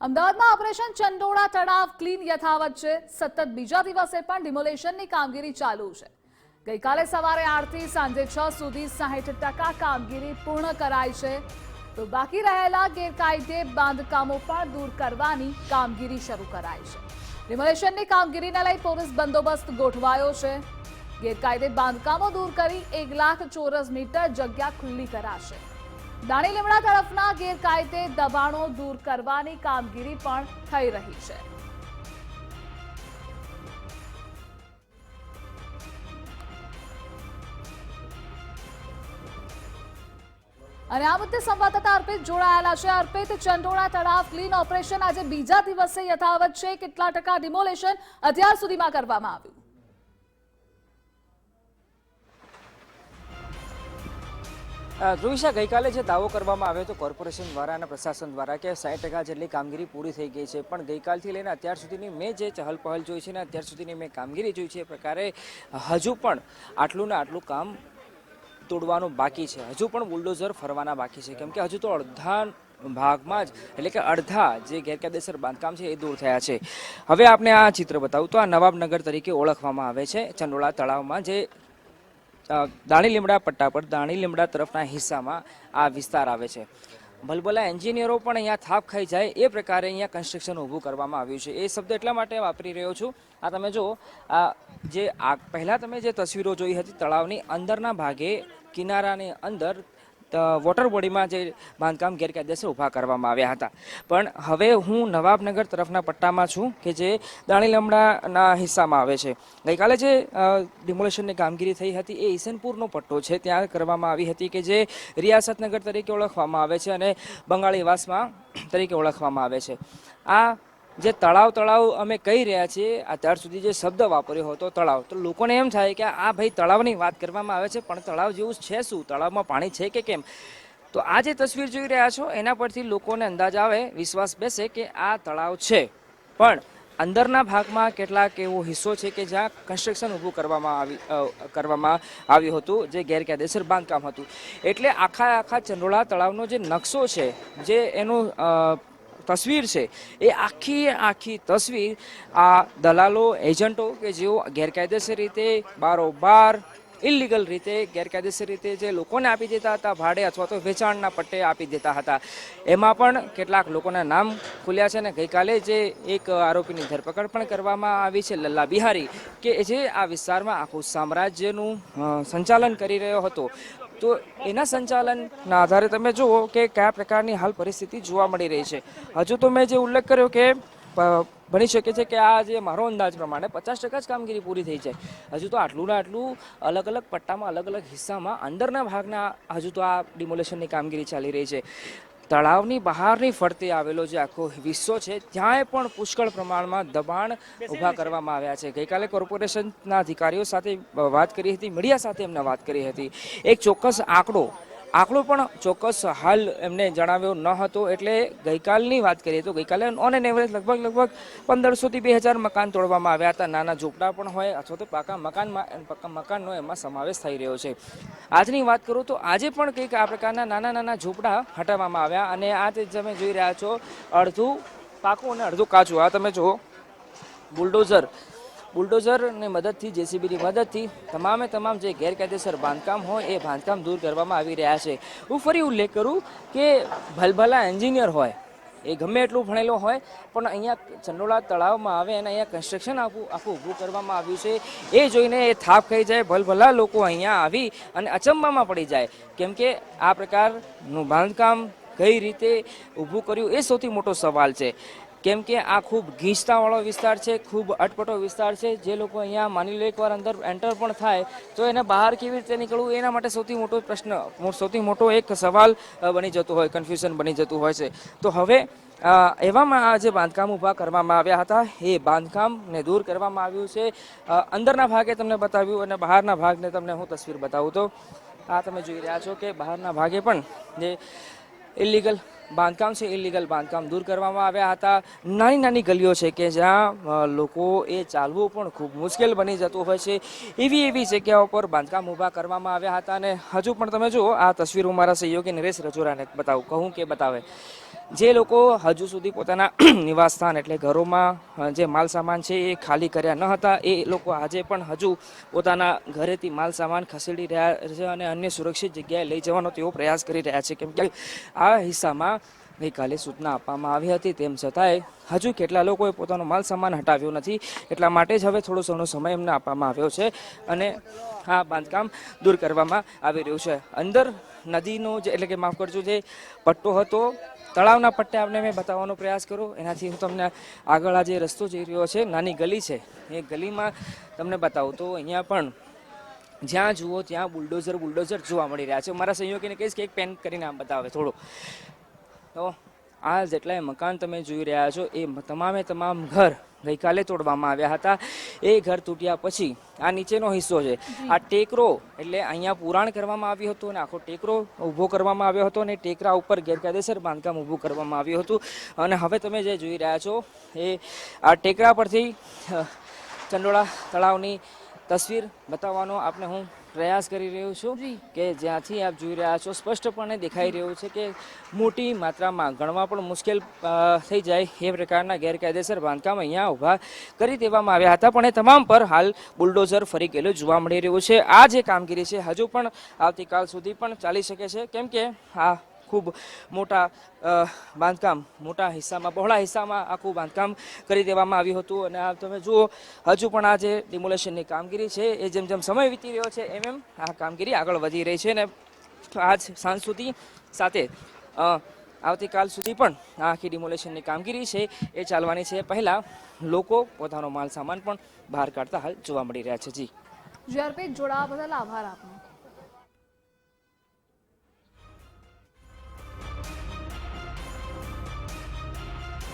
અમદાવાદમાં ઓપરેશન ચંડોળા તળાવ ક્લીન યથાવત છે. સતત બીજા દિવસે પણ ડિમોલેશનની કામગીરી ચાલુ છે. ગઈકાલે સવારે આઠથી સાંજે છ સુધી સાહીઠ ટકા કામગીરી પૂર્ણ કરાઈ છે. તો બાકી રહેલા ગેરકાયદે બાંધકામો પણ દૂર કરવાની કામગીરી શરૂ કરાઈ છે. ડિમોલેશનની કામગીરીને લઈ પોલીસ બંદોબસ્ત ગોઠવાયો છે. ગેરકાયદે બાંધકામો દૂર કરી એક લાખ ચોરસ મીટર જગ્યા ખુલ્લી કરાશે. દાણી લીમડા તરફના ગેરકાયદે દબાણો દૂર કરવાની કામગીરી પણ થઈ રહી છે. અને આ મુદ્દે સંવાદદાતા અર્પિત જોડાયેલા છે. અર્પિત, ચંડોળા તળાવ ક્લીન ઓપરેશન આજે બીજા દિવસે યથાવત છે. કેટલા ટકા ડિમોલેશન અત્યાર સુધીમાં કરવામાં આવ્યું? ધ્રુવિશા ગઈકાલે જે દાવો કરવામાં આવ્યો હતો કોર્પોરેશન દ્વારા અને પ્રશાસન દ્વારા કે સાઠ ટકા જેટલી કામગીરી પૂરી થઈ ગઈ છે, પણ ગઈકાલથી લઈને અત્યાર સુધીની મેં જે ચહલપહલ જોઈ છે ને અત્યાર સુધીની મેં કામગીરી જોઈ છે એ પ્રકારે હજુ પણ આટલું ને આટલું કામ તોડવાનું બાકી છે. હજુ પણ બુલડોઝર ફરવાના બાકી છે. કેમ કે હજુ તો અડધા ભાગમાં જ, એટલે કે અડધા જે ગેરકાયદેસર બાંધકામ છે એ દૂર થયા છે. હવે આપણે આ ચિત્ર બતાવું. તો આ નવાબનગર તરીકે ઓળખવામાં આવે છે. ચંડોળા તળાવમાં જે દાણી લીમડા પટ્ટા પર દાણી લીમડા તરફના હિસ્સામાં આ વિસ્તાર આવે છે. ભલભલા એન્જિનિયરો પણ અહીંયા થાપ ખાઈ જાય એ પ્રકારે અહીંયા કન્સ્ટ્રક્શન ઊભું કરવામાં આવ્યું છે. એ શબ્દ એટલા માટે વાપરી રહ્યો છું. આ તમે જુઓ, આ જે આ પહેલાં તમે જે તસવીરો જોઈ હતી, તળાવની અંદરના ભાગે કિનારાની અંદર વોટર બોડીમાં જે બાંધકામ ગેરકાયદેસર ઊભા કરવામાં આવ્યા હતા. પણ હવે હું નવાબનગર તરફના પટ્ટામાં છું કે જે દાણી લીમડાના હિસ્સામાં આવે છે. ગઈકાલે જે ડિમોલેશનની કામગીરી થઈ હતી એ ઈસનપુરનો પટ્ટો છે. ત્યાં કરવામાં આવી હતી કે જે રિયાસતનગર તરીકે ઓળખવામાં આવે છે અને બંગાળી વાસમાં તરીકે ઓળખવામાં આવે છે. આ જે તળાવ તળાવ અમે કહી રહ્યા છીએ અત્યાર સુધી જે શબ્દ વાપર્યો હતો તળાવ, તો લોકોને એમ થાય કે આ ભાઈ તળાવની વાત કરવામાં આવે છે, પણ તળાવ જેવું છે શું? તળાવમાં પાણી છે કે કેમ? તો આ જે તસવીર જોઈ રહ્યા છો, એના પરથી લોકોને અંદાજ આવે, વિશ્વાસ બેસે કે આ તળાવ છે. પણ અંદરના ભાગમાં કેટલાક એવો હિસ્સો છે કે જ્યાં કન્સ્ટ્રક્શન ઊભું કરવામાં આવી કરવામાં આવ્યું હતું, જે ગેરકાયદેસર બાંધકામ હતું. એટલે આખા આખા ચંડોળા તળાવનો જે નકશો છે, જે એનું તસવીર છે. એ આખી આખી તસવીર આ દલાલો, એજન્ટો કે જેઓ ગેરકાયદેસર રીતે, બારોબાર ઇલીગલ રીતે ગેરકાયદેસર રીતે જે લોકોને આપી દેતા હતા, ભાડે અથવા તો વેચાણના પટ્ટે આપી દેતા હતા. એમાં પણ કેટલાક લોકોના નામ ખુલ્યા છે અને ગઈકાલે જે એક આરોપીની ધરપકડ પણ કરવામાં આવી છે, લલ્લા બિહારી, કે જે આ વિસ્તારમાં આખું સામ્રાજ્યનું સંચાલન કરી રહ્યો હતો. તો એના સંચાલનના આધારે તમે જુઓ કે કયા પ્રકારની હાલ પરિસ્થિતિ જોવા મળી રહી છે. હજુ તો મેં જે ઉલ્લેખ કર્યો કે બની શકે છે કે આ જે મારો અંદાજ પ્રમાણે પચાસ ટકા જ કામગીરી પૂરી થઈ જાય હજુ તો આટલું ને આટલું અલગ અલગ પટ્ટામાં અલગ અલગ હિસ્સામાં અંદરના ભાગના હજુ તો આ ડિમોલેશનની કામગીરી ચાલી રહી છે. તળાવની બહારની ફરતે આવેલો જે આખો વિસ્સો છે, ત્યાંય પણ પુષ્કળ પ્રમાણમાં દબાણ ઊભા કરવામાં આવ્યા છે. ગઈકાલે કોર્પોરેશનના અધિકારીઓ સાથે વાત કરી હતી, મીડિયા સાથે એમને વાત કરી હતી. એક ચોક્કસ આંકડો આંકડો પણ ચોક્કસ હાલ એમને જણાવ્યો ન હતો. એટલે ગઈકાલની વાત કરીએ તો ગઈકાલે ઓન એન એવરેજ લગભગ લગભગ પંદરસોથી બે હજાર મકાન તોડવામાં આવ્યા હતા. નાના ઝૂંપડા પણ હોય અથવા તો પાકા મકાનમાં પાકા મકાનનો એમાં સમાવેશ થઈ રહ્યો છે. આજની વાત કરું તો આજે પણ કંઈક આ પ્રકારના નાના નાના ઝૂંપડા હટાવવામાં આવ્યા અને આ તે તમે જોઈ રહ્યા છો અડધું પાકું અને અડધું કાચું. આ તમે જુઓ. બુલડોઝર. બુલડોઝરની મદદથી, જેસીબીની મદદથી તમામે તમામ જે ગેરકાયદેસર બાંધકામ હોય એ બાંધકામ દૂર કરવામાં આવી રહ્યા છે. હું ફરી ઉલ્લેખ કરું કે ભલભલા એન્જિનિયર હોય, એ ગમે એટલું ભણેલો હોય, પણ અહીંયા ચંડોળા તળાવમાં આવે અને અહીંયા કન્સ્ટ્રક્શન આખું આખું ઊભું કરવામાં આવ્યું છે. એ જોઈને એ થાપ ખાઈ જાય, ભલભલા લોકો અહીંયા આવી અને અચંબામાં પડી જાય. કેમ કે આ પ્રકારનું બાંધકામ કઈ રીતે ઊભું કર્યું, એ સૌથી મોટો સવાલ છે. કેમ કે આ ખૂબ ગીચતાવાળો વિસ્તાર છે, ખૂબ અટપટો વિસ્તાર છે. જે લોકો અહીંયા માની લો એકવાર અંદર એન્ટર પણ થાય, તો એને બહાર કેવી રીતે નીકળવું, એના માટે સૌથી મોટો પ્રશ્ન સૌથી મોટો એક સવાલ બની જતો હોય કન્ફ્યુઝન બની જતું હોય છે. તો હવે એવામાં આ જે બાંધકામ ઊભા કરવામાં આવ્યા હતા, એ બાંધકામને દૂર કરવામાં આવ્યું છે. અંદરના ભાગે તમને બતાવ્યું અને બહારના ભાગને તમને હું તસવીર બતાવું તો, આ તમે જોઈ રહ્યા છો કે બહારના ભાગે પણ જે ઇલીગલ બાંધકામ છે ઇલીગલ બાંધકામ દૂર કરવામાં આવ્યા હતા. નાની નાની ગલીઓ છે કે જ્યાં લોકો એ ચાલવું પણ ખૂબ મુશ્કેલ બની જતું હોય છે. એવી એવી જગ્યાઓ પર બાંધકામ ઊભા કરવામાં આવ્યા હતા અને હજુ પણ તમે જુઓ, આ તસવીર હું મારા સહયોગી નરેશ રજોરાને બતાવું, કહું કે બતાવે. જે લોકો હજુ સુધી પોતાના નિવાસસ્થાન એટલે ઘરોમાં જે માલ સામાન છે એ ખાલી કર્યા ન હતા. એ લોકો આજે પણ હજુ પોતાના ઘરેથી માલ સામાન ખસેડી રહ્યા છે અને અન્ય સુરક્ષિત જગ્યાએ લઈ જવાનો તેઓ પ્રયાસ કરી રહ્યા છે. કેમ કે આ હિસ્સામાં ગઈકાલે સૂચના આપવામાં આવી હતી. તેમ છતાંય હજુ કેટલા લોકોએ પોતાનો માલ સામાન હટાવ્યો નથી એટલા માટે જ હવે થોડો ઘણો સમય એમને આપવામાં આવ્યો છે અને આ બાંધકામ દૂર કરવામાં આવી રહ્યું છે. અંદર નદીનો જે, એટલે કે માફ કરજો, જે પટ્ટો હતો, તળાવના પટ્ટે આપણે મેં બતાવવાનો પ્રયાસ કર્યો. એનાથી હું તમને આગળ આ જે રસ્તો જઈ રહ્યો છે, નાની ગલી છે, એ ગલીમાં તમને બતાવું તો અહીંયા પણ જ્યાં જુઓ ત્યાં બુલડોઝર બુલડોઝર જોવા મળી રહ્યા છે. મારા સહયોગીને કહીશ કે એક પેન કરીને આમ બતાવે થોડું. તો આ જેટલાય મકાન તમે જોઈ રહ્યા છો એ તમામે તમામ ઘર ગઈકાલે તોડવામાં આવ્યા હતા. એ ઘર તૂટ્યા પછી આ નીચેનો હિસ્સો છે. આ ટેકરો એટલે અહીંયા પુરાણ કરવામાં આવ્યું હતું અને આખો ટેકરો ઊભો કરવામાં આવ્યો હતો અને ટેકરા ઉપર ગેરકાયદેસર બાંધકામ ઊભું કરવામાં આવ્યું હતું. અને હવે તમે જે જોઈ રહ્યા છો એ આ ટેકરા પરથી ચંડોળા તળાવની તસવીર બતાવવાનો આપને હું પ્રયાસ કરી રહ્યો છું કે જ્યાંથી આપ જોઈ રહ્યા છો સ્પષ્ટપણે દેખાઈ રહ્યું છે કે મોટી માત્રામાં ગણવા પણ મુશ્કેલ થઈ જાય એ પ્રકારના ગેરકાયદેસર બાંધકામ અહીંયા ઊભા કરી દેવામાં આવ્યા હતા. પણ એ તમામ પર હાલ બુલડોઝર ફરી ગયેલું જોવા મળી રહ્યું છે. આ જે કામગીરી છે હજુ પણ આવતીકાલ સુધી પણ ચાલી શકે છે. કેમ કે આ ખૂબ મોટા બાંધકામ, મોટા હિસ્સામાં, બહોળા હિસ્સામાં આખું બાંધકામ કરી દેવામાં આવ્યું હતું. અને આ તમે જુઓ, હજુ પણ આ જે ડિમોલેશનની કામગીરી છે, એ જેમ જેમ સમય વીતી રહ્યો છે, એમ એમ આ કામગીરી આગળ વધી રહી છે. અને આજ સાંજ સુધી સાથે આવતીકાલ સુધી પણ આ આખી ડિમોલેશનની કામગીરી છે, એ ચાલવાની છે. પહેલાં લોકો પોતાનો માલ સામાન પણ બહાર કાઢતા હાલ જોવા મળી રહ્યા છે. જી. જીઆરપી જોડાવા બદલ આભાર આપનો.